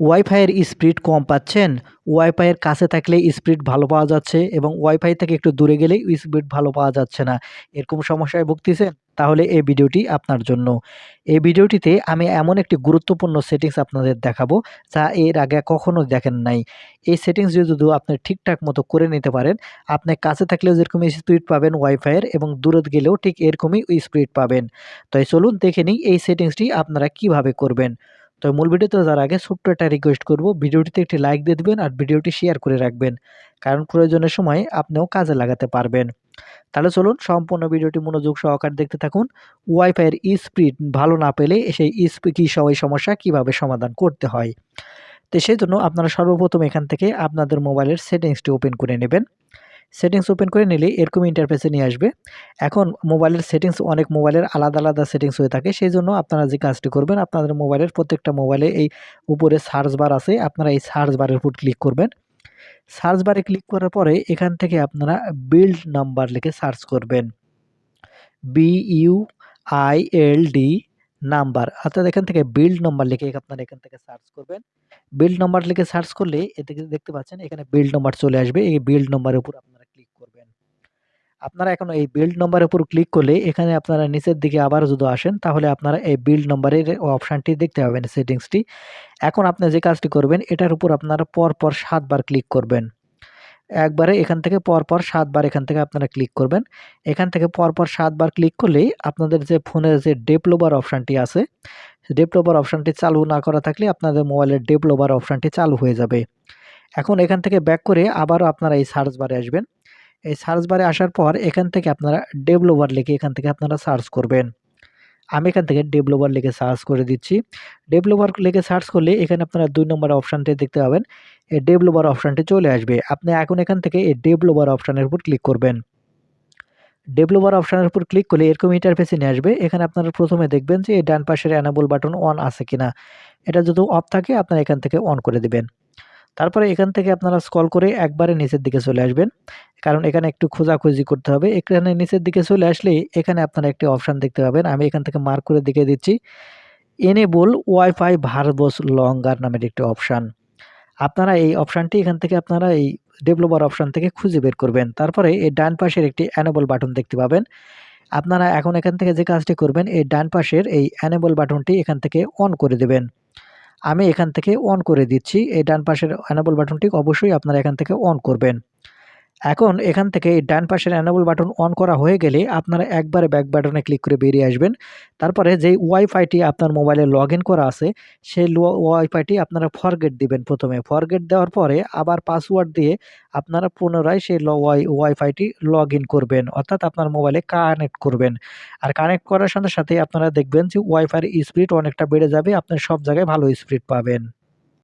ওয়াইফাইয়ের speed কম পাচ্ছেন। ওয়াইফাইয়ের কাছে থাকলে স্পিড ভালো পাওয়া যাচ্ছে এবং ওয়াইফাই থেকে একটু দূরে গেলেই স্পিড ভালো পাওয়া যাচ্ছে না। এরকম সমস্যায় ভুগতেছেন? তাহলে এই ভিডিওটি আপনার জন্য। এই ভিডিওটিতে আমি এমন একটি গুরুত্বপূর্ণ সেটিংস আপনাদের দেখাবো যা এর আগে কখনো দেখেন নাই। এই সেটিংস যদি আপনি ঠিকঠাক মতো করে নিতে পারেন, আপনি কাছে থাকলেও যেরকম স্পিড পাবেন ওয়াইফাইয়ের এবং দূরে গেলেও ঠিক এরকমই স্পিড পাবেন। তাই চলুন দেখে নিই এই সেটিংসটি আপনারা কীভাবে করবেন। তো মূল ভিডিওতে যাওয়ার আগে ছোট্ট একটা রিকোয়েস্ট করব, ভিডিওটিতে একটি লাইক দিয়ে দেবেন আর ভিডিওটি শেয়ার করে রাখবেন। কারণ প্রয়োজনের সময় আপনিও কাজে লাগাতে পারবেন। তাহলে চলুন সম্পূর্ণ ভিডিওটি মনোযোগ সহকারে দেখতে থাকুন। ওয়াইফাইয়ের স্পিড ভালো না পেলে সেই স্পিড কী সবাই সমস্যা কীভাবে সমাধান করতে হয়? তো সেই জন্য আপনারা সর্বপ্রথম এখান থেকে আপনাদের মোবাইলের সেটিংসটি ওপেন করে নেবেন। সেটিংস ওপেন করে নিলে এরকম ইন্টারফেসে নিয়ে আসবে। এখন মোবাইলের সেটিংস অনেক মোবাইলের আলাদা আলাদা সেটিংস হয়ে থাকে সেই জন্য আপনারা যে কাজটি করবেন, আপনাদের মোবাইলের প্রত্যেকটা মোবাইলে এই উপরে সার্চ বার আছে, আপনারা এই সার্চ বারের উপর ক্লিক করবেন। সার্চ বারে ক্লিক করার পরে এখান থেকে আপনারা বিল্ড নাম্বার লিখে সার্চ করবেন। B U I L D number অর্থাৎ এখান থেকে বিল্ড নাম্বার লিখে আপনারা এখান থেকে সার্চ করবেন। বিল্ড নাম্বার লিখে সার্চ করলে এতে দেখতে পাচ্ছেন, এখানে বিল্ড নাম্বার চলে আসবে, এই বিল্ড নাম্বারের উপর করবেন আপনারা এখন এই বিল্ড নাম্বারের উপর ক্লিক করলে এখানে আপনারা নিচের দিকে আবার যদি আসেন, তাহলে আপনারা এই বিল্ড নাম্বারের অপশানটি দেখতে পাবেন সেটিংসটি এখন আপনি যে কাজটি করবেন, এটার উপর আপনারা পরপর সাতবার ক্লিক করবেন। একবারে এখান থেকে পরপর সাতবার এখান থেকে আপনারা ক্লিক করবেন। এখান থেকে পরপর সাতবার ক্লিক করলেই আপনাদের যে ফোনের যে ডেভেলপার অপশানটি আছে ডেভেলপার অপশানটি চালু না করা থাকলে আপনাদের মোবাইলের ডেভেলপার অপশানটি চালু হয়ে যাবে। এখন এখান থেকে ব্যাক করে আবারও আপনারা এই সার্চ বারে আসবেন। এই সার্চ বারে আসার পর এখান থেকে আপনারা ডেভেলপার লিখে এখান থেকে আপনারা সার্চ করবেন। আমি এখান থেকে ডেভেলপার লিখে সার্চ করে দিচ্ছি। ডেভেলপার লিখে সার্চ করলে এখানে আপনারা দুই নম্বর অপশানটি দেখতে পাবেন। এই ডেভেলপার অপশানটি চলে আসবে। আপনি এখন এখান থেকে এই ডেভেলপার অপশানের উপর ক্লিক করবেন। ডেভেলপার অপশানের উপর ক্লিক করলে এরকম ইন্টারফেসে নিয়ে আসবে। এখানে আপনারা প্রথমে দেখবেন যে এই ডান পাশের অ্যানাবল বাটন অন আছে কিনা। এটা যদি অফ থাকে, আপনারা এখান থেকে অন করে দিবেন। তারপরে এখান থেকে আপনারা স্কল করে একবারে নিচের দিকে চলে আসবেন। কারণ এখানে একটু খোঁজাখুঁজি করতে হবে। এখানে নিচের দিকে চলে আসলে এখানে আপনারা একটি অপশান দেখতে পাবেন। আমি এখান থেকে মার্ক করে দিকে দিচ্ছি। এনেবল ওয়াইফাই ভার্বস লঙ্গার নামের একটি অপশান আপনারা এই অপশানটি এখান থেকে আপনারা এই ডেভেলপার অপশান থেকে খুঁজে বের করবেন। তারপরে এই ডান পাশের একটি অ্যানেবল বাটন দেখতে পাবেন। আপনারা এখন এখান থেকে যে কাজটি করবেন, এই ডান পাশের এই অ্যানেবল বাটনটি এখান থেকে অন করে দেবেন। আমি এখান থেকে অন করে দিচ্ছি। এই ডান পাশের অ্যানাবল বাটনটি অবশ্যই আপনারা এখান থেকে অন করবেন। এখন এখান থেকে ডান পাশের অ্যানাবল বাটন অন করা হয়ে গেলে আপনারা একবারে ব্যাক বাটনে ক্লিক করে বেরিয়ে আসবেন। তারপরে যেই ওয়াইফাইটি আপনার মোবাইলে লগ করা আছে, সেই ওয়াইফাইটি আপনারা ফরগেট দিবেন প্রথমে। ফরগেট দেওয়ার পরে আবার পাসওয়ার্ড দিয়ে আপনারা পুনরায় সেই ওয়াই ওয়াইফাইটি লগ করবেন, অর্থাৎ আপনার মোবাইলে কানেক্ট করবেন। আর কানেক্ট করার সাথে সাথে আপনারা দেখবেন যে ওয়াইফাইয়ের স্পিড অনেকটা বেড়ে যাবে আপনার সব জায়গায় ভালো স্পিড পাবেন।